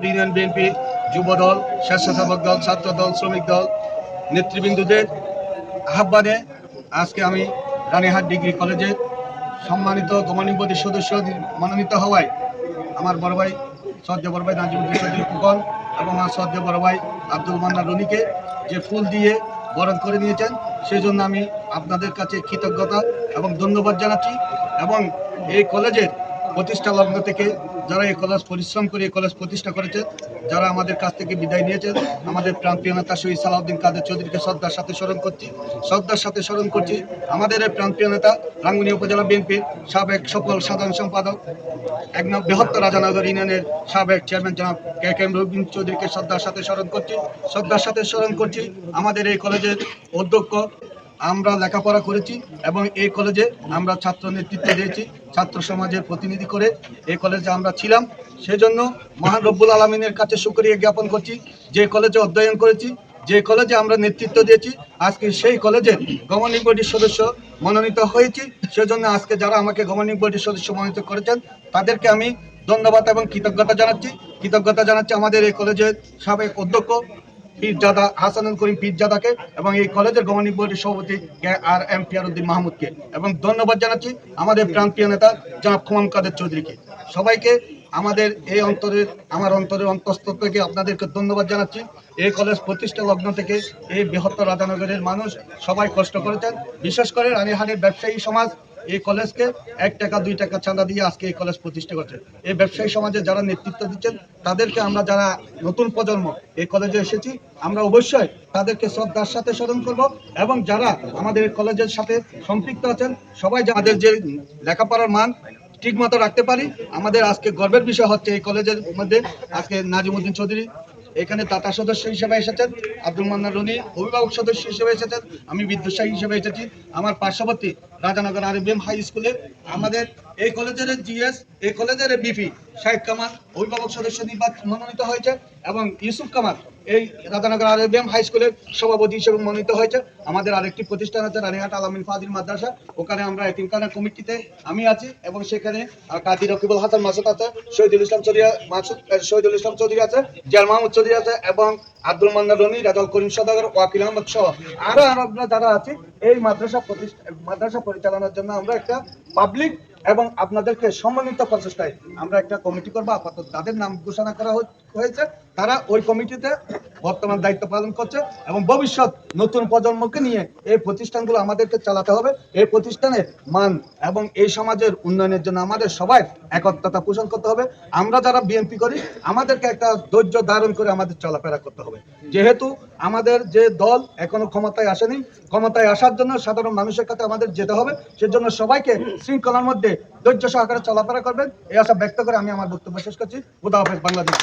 Union BNP যুব দল স্বেচ্ছাসেবক দল ছাত্র দল শ্রমিক দল, নেতৃবৃন্দদের আহ্বানে আজকে আমি রানীহাট ডিগ্রি কলেজের সম্মানিত গভর্নিং সদস্য মনোনীত হওয়ায় আমার বড় ভাই সদ্য বড় ভাই নাজিমুদ্দিন চৌধুরী ফুকন এবং আমার সদ্য বড় ভাই আব্দুল মান্না রনিকে যে ফুল দিয়ে বরণ করে নিয়েছেন সেই জন্য আমি আপনাদের কাছে কৃতজ্ঞতা এবং ধন্যবাদ জানাচ্ছি এবং এই কলেজের প্রতিষ্ঠা লগ্ন থেকে যারা এই কলেজ পরিশ্রম করে এই কলেজ প্রতিষ্ঠা করেছে, যারা আমাদের কাছ থেকে বিদায় নিয়েছেন আমাদের প্রান্তীয় নেতা শহীদ সালাউদ্দিন কাদের চৌধুরীকে শ্রদ্ধার সাথে স্মরণ করছি, শ্রদ্ধার সাথে স্মরণ করছি আমাদের এই প্রান্তীয় নেতা রাঙ্গুনি উপজেলা বিএনপির সাবেক সফল সাধারণ সম্পাদক এক নং বৃহত্তর রাজানগর ইউনিয়নের সাবেক চেয়ারম্যান জনাব কে কে এম রবীন চৌধুরীকে শ্রদ্ধার সাথে স্মরণ করছি, শ্রদ্ধার সাথে স্মরণ করছি আমাদের এই কলেজের অধ্যক্ষ আমরা লেখাপড়া করেছি এবং এই কলেজে আমরা ছাত্র নেতৃত্ব দিয়েছি, ছাত্র সমাজের প্রতিনিধি করে এই কলেজে আমরা ছিলাম। সেজন্য মহান রব্বুল আলমিনের কাছে সুক্রিয়া জ্ঞাপন করছি, যে কলেজে অধ্যয়ন করেছি, যে কলেজে আমরা নেতৃত্ব দিয়েছি, আজকে সেই কলেজের গভর্নিং বডির সদস্য মনোনীত হয়েছি। সেজন্য আজকে যারা আমাকে গভর্নিং বডির সদস্য মনোনীত করেছেন, তাদেরকে আমি ধন্যবাদ এবং কৃতজ্ঞতা জানাচ্ছি। কৃতজ্ঞতা জানাচ্ছি আমাদের এই কলেজের সাবেক অধ্যক্ষ পীরজাদা হাসানুল করিম পীরজাদাকে এবং এই কলেজের গভর্নিং বোর্ডের সভাপতি আর এম পিয়ারুদ্দিন মাহমুদকে। এবং ধন্যবাদ জানাচ্ছি আমাদের প্রান্তীয় নেতা জনাব খুমাম কাদের চৌধুরীকে। সবাইকে আমাদের এই অন্তরের, আমার অন্তরের অন্তঃস্থ থেকে আপনাদেরকে ধন্যবাদ জানাচ্ছি। এই কলেজ প্রতিষ্ঠা লগ্ন থেকে এই বৃহত্তর রাধানগরের মানুষ সবাই কষ্ট করেছেন। বিশেষ করে রানীহাটের ব্যবসায়ী সমাজ এই কলেজকে এক টাকা, দুই টাকা চাঁদা দিয়ে আজকে এই কলেজ প্রতিষ্ঠা করছে। এই ব্যবসায়ী সমাজে যারা নেতৃত্ব দিচ্ছেন, তাদেরকে আমরা যারা নতুন প্রজন্ম এই কলেজে এসেছি, আমরা অবশ্যই তাদেরকে শ্রদ্ধার সাথে স্মরণ করব এবং যারা আমাদের কলেজের সাথে সম্পৃক্ত আছেন, সবাই যাদের যে লেখাপড়ার মান ঠিক মতো রাখতে পারি। আমাদের আজকে গর্বের বিষয় হচ্ছে এই কলেজের মধ্যে আজকে নাজিমুদ্দিন চৌধুরী, এখানে দাতা সদস্য হিসেবে এসেছেন, আব্দুল মান্নার রনি, অভিভাবক সদস্য হিসেবে এসেছেন, আমি বিদ্যুৎসাহী হিসেবে এসেছি। আমার পার্শ্ববর্তী রাজানগর আরবিএম হাই স্কুলে আমাদের এই কলেজের জিএস, এই কলেজের বিপি শাহিদ কামাল, অভিভাবক সদস্য নির্বাচন মনোনীত হয়েছে এবং ইউসুফ কামাল এই রাজানগর আরবিএম হাই স্কুলের সভাপতি হিসেবে মনোনীত হয়েছে। আমাদের আরেকটি প্রতিষ্ঠান আছে রানীহাট আলামিন ফাদিল মাদ্রাসা। ওখানে আমরা এতিমখানা কমিটিতে আমি আছি এবং সেখানে কাজী রকিবুল হাসান মাসুদ আছে, শহীদুল ইসলাম চৌধুরী মাসুদ শহীদুল ইসলাম চৌধুরী আছে, জিয়াল মাহমুদ চৌধুরী আছে এবং আব্দুল মান্না রনি রাজাল করিম সদাগর, ওয়াকিল আহমদ সহ আরও আরও যারা আছে, এই মাদ্রাসা প্রতিষ্ঠা মাদ্রাসা পরিচালনার জন্য আমরা একটা পাবলিক এবং আপনাদেরকে সম্মানিত প্রচেষ্টায় আমরা একটা কমিটি করব। আপাতত তাদের নাম ঘোষণা করা হয়েছে। তারা ওই কমিটিতে বর্তমান দায়িত্ব পালন করছে এবং ভবিষ্যৎ নতুন প্রজন্মকে নিয়ে এই প্রতিষ্ঠানগুলো আমাদেরকে চালাতে হবে। এই প্রতিষ্ঠানের মান এবং এই সমাজের উন্নয়নের জন্য আমাদের সবাই একত্রতা পোষণ করতে হবে। আমরা যারা বিএনপি করি, আমাদেরকে একটা ধৈর্য ধারণ করে আমাদের চলাফেরা করতে হবে। যেহেতু আমাদের যে দল এখনও ক্ষমতায় আসেনি, ক্ষমতায় আসার জন্য সাধারণ মানুষের কাছে আমাদের যেতে হবে। সেজন্য সবাইকে শৃঙ্খলার মধ্যে ধৈর্য সহকারে চলাফেরা করবেন। এই আশা ব্যক্ত করে আমি আমার বক্তব্য শেষ করছি। উদাহ বাংলাদেশ